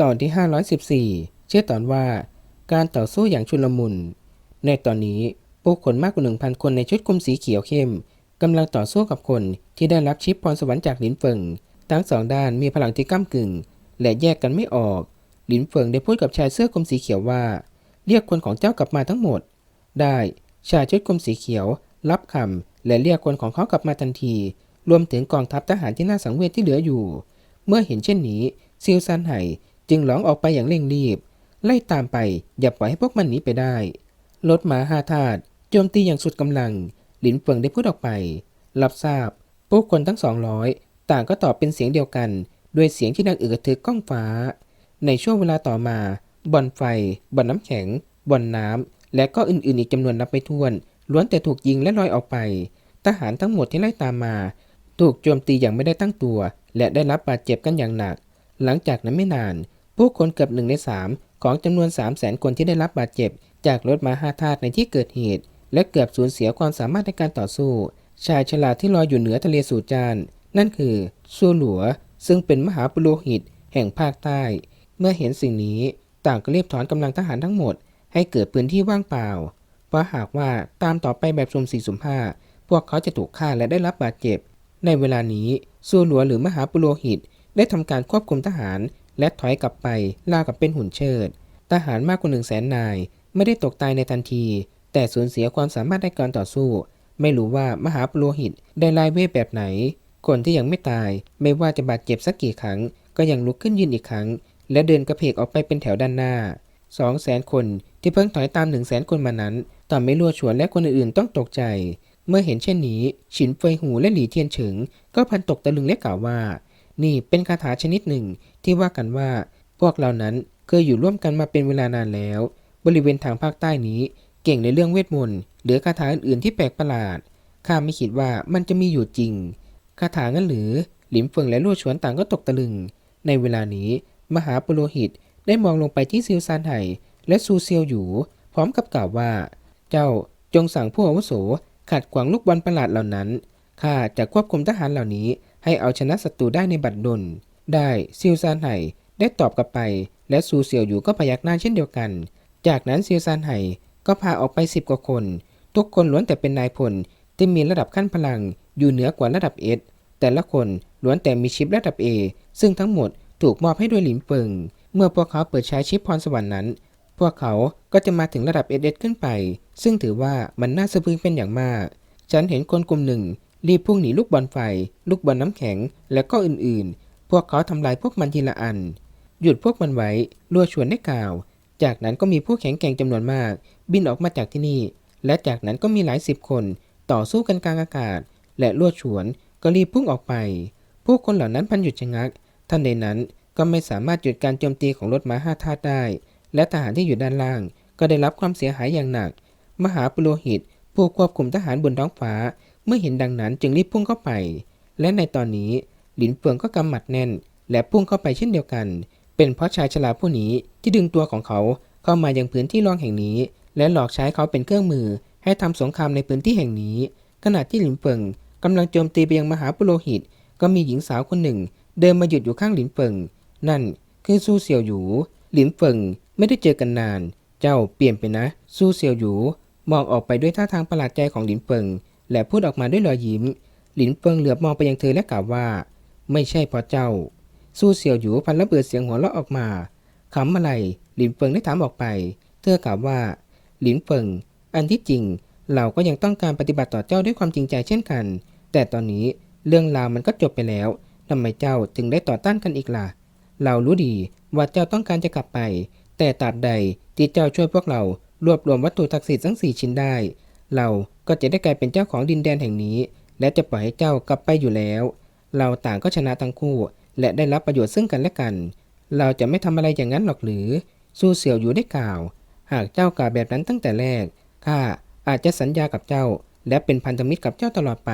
ตอนที่ 514ชื่อตอนว่าการต่อสู้อย่างชุลมุน ในตอนนี้ผู้คนมากกว่า 1,000 คนในชุดคลุมสีเขียวเข้มกำลังต่อสู้กับคนที่ได้รับชิปพรสวรรค์จากหลินเฟิงทั้งสองด้านมีพลังที่ก้ากึ่ง และแยกกันไม่ออก หลินเฟิงได้พูดกับชายเสื้อคลุมสีเขียวว่า เรียกคนของเจ้ากลับมาทั้งหมด ได้ชายชุดคลุมสีเขียว รับคำและเรียกคนของเขากลับมาทันที รวมถึงกองทัพทหารที่น่าสังเวชที่เหลืออยู่ เมื่อเห็นเช่นนี้ซิลซันไห่ จึงหลองออกไปอย่างเร่งรีบ ไล่ตามไปอย่าปล่อยให้พวกมันหนีไปได้รถม้าห้าทาสโจมตีอย่างสุดกำลัง หลินเฟิงได้พูดออกไป รับทราบผู้คนทั้งสองร้อยต่างก็ตอบเป็นเสียงเดียวกัน ด้วยเสียงที่ดังอึกกระทึกก้องฟ้า ในช่วงเวลาต่อมาบ่อนไฟบ่อนน้ำแข็งบ่อนน้ำและก็อื่นๆอีกจำนวนนับไม่ถ้วน ล้วนแต่ถูกยิงและลอยออกไป ทหารทั้งหมดที่ไล่ตามมา ถูกโจมตีอย่างไม่ได้ตั้งตัว และได้รับบาดเจ็บกันอย่างหนัก หลังจากนั้นไม่นาน ผู้คนเกือบหนึ่งในสามของจำนวน 3 0 0แสนคนที่ได้รับบาดเจ็บ จากรถมาห้าทาสในที่เกิดเหตุ และเกือบสูญเสียความสามารถในการต่อสู้ ชายฉลาดที่ลอยอยู่เหนือทะเลสูจาน นั่นคือซัวหลัว ซึ่งเป็นมหาปุโรหิต แห่งภาคใต้ เมื่อเห็นสิ่งนี้ต่างก็รีบถอนกำลังทหารทั้งหมด ให้เกิดพื้นที่ว่างเปล่า เพราะหากว่าตามต่อไปแบบสุ่มสี่สุ่มห้าพวกเขาจะถูกฆ่าและได้รับบาดเจ็บ ในเวลานี้ซัวหลัวหรือมหาปุโรหิต ได้ทำการควบคุมทหาร และถอยกลับไปลากับเป็นหุ่นเชิด ทหารมากกว่าหนึ่งแสนนาย ไม่ได้ตกตายในทันที แต่สูญเสียความสามารถในการต่อสู้ ไม่รู้ว่ามหาปุโรหิตได้ลายเวทแบบไหน คนที่ยังไม่ตายไม่ว่าจะบาดเจ็บสักกี่ครั้ง ก็ยังลุกขึ้นยืนอีกครั้ง และเดินกระเพกออกไปเป็นแถวด้านหน้าสองแสนคนที่เพิ่งถอยตามหนึ่งแสนคนมานั้นต่อไม่ลัวฉวนและคนอื่นๆต้องตกใจ เมื่อเห็นเช่นนี้ ฉินเฟยหูและหลี่เทียนเฉิง ก็พันตกตะลึงและกล่าวว่า นี่เป็นคาถาชนิดหนึ่งที่ว่ากันว่า พวกเรานั้นเคยอยู่ร่วมกันมาเป็นเวลานานแล้ว บริเวณทางภาคใต้นี้ เก่งในเรื่องเวทมนต์หรือคาถาอื่นๆที่แปลกประหลาดข้าไม่คิดว่ามันจะมีอยู่จริงคาถางั้นหรือ หลิมเฟิงและลู่ฉวนต่างก็ตกตะลึง ในเวลานี้ มหาปุโรหิตได้มองลงไปที่ซิลซานไห่และซูเซียวอยู่ พร้อมกับกล่าวว่า เจ้าจงสั่งผู้อาวุโสขัดขวางลูกบอลประหลาดเหล่านั้นข้าจะควบคุมทหารเหล่านี้ ให้เอาชนะศัตรูได้ในบัดดล ได้ซิลซานไห่ได้ตอบกลับไป และซูเซียวอยู่ก็พยักหน้าเช่นเดียวกัน จากนั้นซิลซานไห่ก็พาออกไปสิบกว่าคน ทุกคนล้วนแต่เป็นนายพลที่มีระดับขั้นพลังอยู่เหนือกว่าระดับเอสแต่ละคนล้วนแต่มีชิประดับ A ซึ่งทั้งหมดถูกมอบให้ด้วยหลินเฟิง เมื่อพวกเขาเปิดใช้ชิปพรสวรรค์นั้น พวกเขาก็จะมาถึงระดับ SS ขึ้นไป ซึ่งถือว่ามันน่าสะพรึงเป็นอย่างมาก ฉันเห็นคนกลุ่มหนึ่ง รีบพุ่งหนีลูกบอลไฟ ลูกบอลน้ำแข็ง และก็อื่นๆ พวกเขาทำลายพวกมันทีละอัน หยุดพวกมันไว้ลัวชวนได้กล่าว จากนั้นก็มีผู้แข็งแกร่งจำนวนมาก บินออกมาจากที่นี่ และจากนั้นก็มีหลายสิบคนต่อสู้กันกลางอากาศ และลวดฉวนก็รีบพุ่งออกไป ผู้คนเหล่านั้นพันหยุดชะงักท่านใดนั้นก็ไม่สามารถหยุดการโจมตีของรถม้าห้าทาได้ และทหารที่อยู่ด้านล่าง ก็ได้รับความเสียหายอย่างหนัก มหาปุโรหิต ผู้ควบคุมทหารบนท้องฟ้า เมื่อเห็นดังนั้นจึงรีบพุ่งเข้าไป และในตอนนี้หลินเฟืองก็กำหมัดแน่น และพุ่งเข้าไปเช่นเดียวกัน เป็นเพราะชายชราผู้นี้ที่ดึงตัวของเขาเข้ามายังพื้นที่รองแห่งนี้ และหลอกใช้เขาเป็นเครื่องมือ ให้ทำสงครามในพื้นที่แห่งนี้ ขณะที่หลินเฟิงกำลังโจมตีไปยังมหาปุโรหิต ก็มีหญิงสาวคนหนึ่ง เดินมาหยุดอยู่ข้างหลินเฟิงนั่นคือซูเซียวหยู หลินเฟิงไม่ได้เจอกันนาน เจ้าเปลี่ยนไปนะ ซูเซียวหยูมองออกไปด้วยท่าทางประหลาดใจของหลินเฟิง และพูดออกมาด้วยรอยยิ้ม หลินเฟิงเหลือบมองไปยังเธอและกล่าวว่า ไม่ใช่เพราะเจ้าซูเซียวหยูพันระเบิดเสียงหัวเราะออกมาขำอะไร หลินเฟิงได้ถามออกไป เธอกล่าวว่า หลินเฟิง อันที่จริง เราก็ยังต้องการปฏิบัติต่อเจ้าด้วยความจริงใจเช่นกัน แต่ตอนนี้เรื่องราวมันก็จบไปแล้วทำไมเจ้าถึงได้ต่อต้านกันอีกล่ะ เรารู้ดีว่าเจ้าต้องการจะกลับไป แต่ตราบใดที่เจ้าช่วยพวกเรารวบรวมวัตถุศักดิ์สิทธิ์ทั้งสี่ชิ้นได้ เรา ก็จะได้กลายเป็นเจ้าของดินแดนแห่งนี้ และจะปล่อยให้เจ้ากลับไปอยู่แล้ว เราต่างก็ชนะทั้งคู่ และได้รับประโยชน์ซึ่งกันและกัน เราจะไม่ทำอะไรอย่างนั้นหรอกหรือสู้เสี่ยวอยู่ได้กล่าว หากเจ้ากล่าวแบบนั้นตั้งแต่แรกข้าอาจจะสัญญากับเจ้า และเป็นพันธมิตรกับเจ้าตลอดไป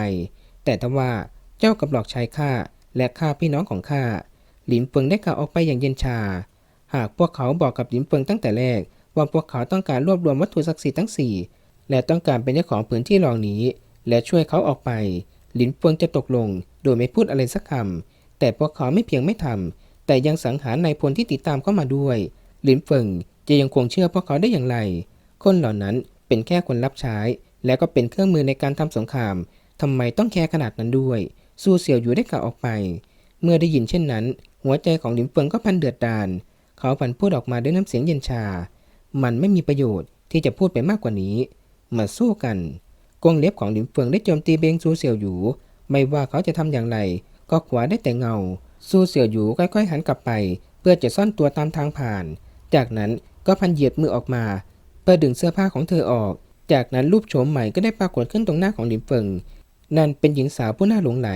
แต่ถ้าว่าเจ้ากับหลอกชายข้าและข้าพี่น้องของข้าหลินเฟิงได้กล่าวออกไปอย่างเย็นชา หากพวกเขาบอกกับหลินเฟิงตั้งแต่แรกว่าพวกเขาต้องการรวบรวมวัตถุศักดิ์สิทธิ์ทั้งสี่ และต้องการเป็นเจ้าของพื้นที่รองนี้ และช่วยเขาออกไป หลินเฟิงจะตกลง โดยไม่พูดอะไรสักคำแต่พวกเขาไม่เพียงไม่ทำแต่ยังสังหารนายพลที่ติดตามเข้ามาด้วย หลินเฟิงจะยังคงเชื่อพวกเขาได้อย่างไร คนเหล่านั้นเป็นแค่คนรับใช้ และก็เป็นเครื่องมือในการทำสงครามทำไมต้องแคร์ขนาดนั้นด้วยสู้เสี่ยวอยู่ได้กล่าวออกไป เมื่อได้ยินเช่นนั้น หัวใจของหลินเฟิงก็พันเดือดดาลเขาพันพูดออกมาด้วยน้ำเสียงเย็นชา มันไม่มีประโยชน์ที่จะพูดไปมากกว่านี้ มาสู้กัน กงเล็บของหลินเฟิงได้โจมตีเบงซูเสี่ยวหยูไม่ว่าเขาจะทำอย่างไร ก็ขวาได้แต่เงาซูเสี่ยวหยูค่อยๆหันกลับไป เพื่อจะซ่อนตัวตามทางผ่าน จากนั้นก็พันเหยียดมือออกมาเพื่อดึงเสื้อผ้าของเธอออก จากนั้นรูปโฉมใหม่ก็ได้ปรากฏขึ้นตรงหน้าของหลินเฟิงนั่นเป็นหญิงสาวผู้น่าหลงไหล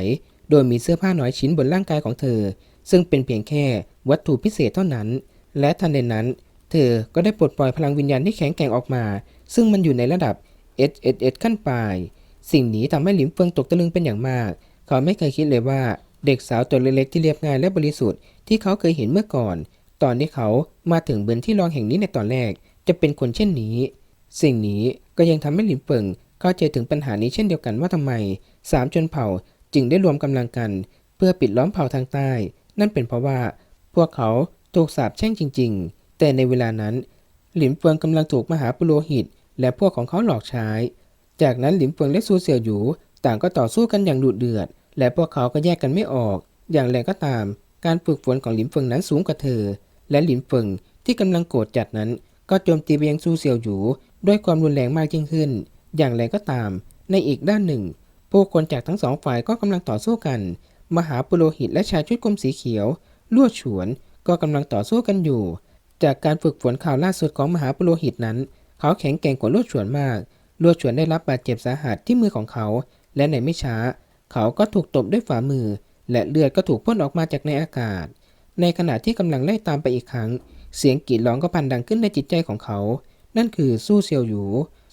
โดยมีเสื้อผ้าน้อยชิ้นบนร่างกายของเธอ ซึ่งเป็นเพียงแค่วัตถุพิเศษเท่านั้น และทันใดนั้น เธอก็ได้ปลดปล่อยพลังวิญญาณที่แข็งแกร่งออกมา ซึ่งมันอยู่ในระดับ S S S ขั้นปลาย สิ่งนี้ทำให้หลิมเฟิงตกตะลึงเป็นอย่างมาก เขาไม่เคยคิดเลยว่าเด็กสาวตัวเล็กๆที่เรียบง่ายและบริสุทธิ์ที่เขาเคยเห็นเมื่อก่อน ตอนที่เขามาถึงเบือนที่รองแห่งนี้ในตอนแรก จะเป็นคนเช่นนี้ สิ่งนี้ก็ยังทำให้หลิมเฟิงเข้าใจถึงปัญหานี้เช่นเดียวกันว่าทำไมสามชนเผ่าจึงได้รวมกำลังกัน เพื่อปิดล้อมเผ่าทางใต้ นั่นเป็นเพราะว่า พวกเขาถูกสาปแช่งจริง ๆ แต่ในเวลานั้น หลินเฟิงกำลังถูกมหาปุโรหิต และพวกของเขาหลอกใช้ จากนั้นหลินเฟิงและซูเสี่ยวหยูต่างก็ต่อสู้กันอย่างดุเดือด และพวกเขาก็แยกกันไม่ออก อย่างไรก็ตาม การฝึกฝนของหลินเฟิงนั้นสูงกว่าเธอ และหลินเฟิงที่กำลังโกรธจัดนั้น ก็โจมตีไปยังซูเสี่ยวหยูด้วยความรุนแรงมากยิ่งขึ้น อย่างไรก็ตาม ในอีกด้านหนึ่ง ผู้คนจากทั้งสองฝ่ายก็กำลังต่อสู้กัน มหาปุโรหิตและชายชุดกลมสีเขียวลวดฉวนก็กำลังต่อสู้กันอยู่ จากการฝึกฝนข่าวล่าสุดของมหาปุโรหิตนั้น เขาแข็งแกร่งกว่าลวดฉวนมาก ลวดฉวนได้รับบาดเจ็บสาหัสที่มือของเขา และในไม่ช้า เขาก็ถูกตบด้วยฝ่ามือ และเลือดก็ถูกพ่นออกมาจากในอากาศ ในขณะที่กำลังไล่ตามไปอีกครั้ง เสียงกรีดร้องก็พันดังขึ้นในจิตใจของเขา นั่นคือสู้เซียวหยู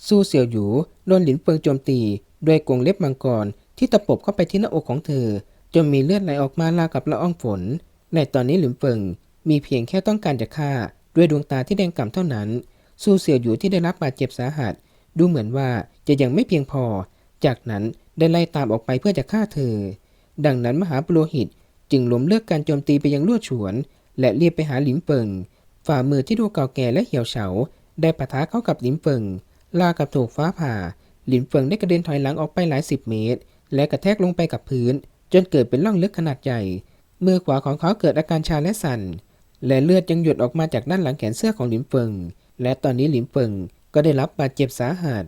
สู้เซียวหยูโดนหลินเฟิงโจมตีด้วยกรงเล็บมังกรที่ตะปบเข้าไปที่หน้าอกของเธอจนมีเลือดไหลออกมาราวกับละอองฝน ในตอนนี้หลินเฟิง มีเพียงแค่ต้องการจะฆ่า ด้วยดวงตาที่แดงกล่ำเท่านั้นสู้เสี่ยวหยูที่ได้รับบาดเจ็บสาหัส ดูเหมือนว่าจะยังไม่เพียงพอ จากนั้นได้ไล่ตามออกไปเพื่อจะฆ่าเธอ ดังนั้นมหาปุโรหิตจึงล้มเลิกการโจมตีไปยังลวดฉวน และเรียบไปหาหลินเฟิง ฝ่ามือที่ดูเก่าแก่และเหี่ยวเฉา ได้ปะทะเข้ากับหลินเฟิง ลากับถูกฟ้าผ่า หลินเฟิงได้กระเด็นถอยหลังออกไปหลายสิบเมตร และกระแทกลงไปกับพื้น จนเกิดเป็นร่องลึกขนาดใหญ่ มือขวาของเขาเกิดอาการชาและสั่น และเลือดยังหยดออกมาจากด้านหลังแขนเสื้อของหลิมเฟิง และตอนนี้หลิมเฟิงก็ได้รับบาดเจ็บสาหัส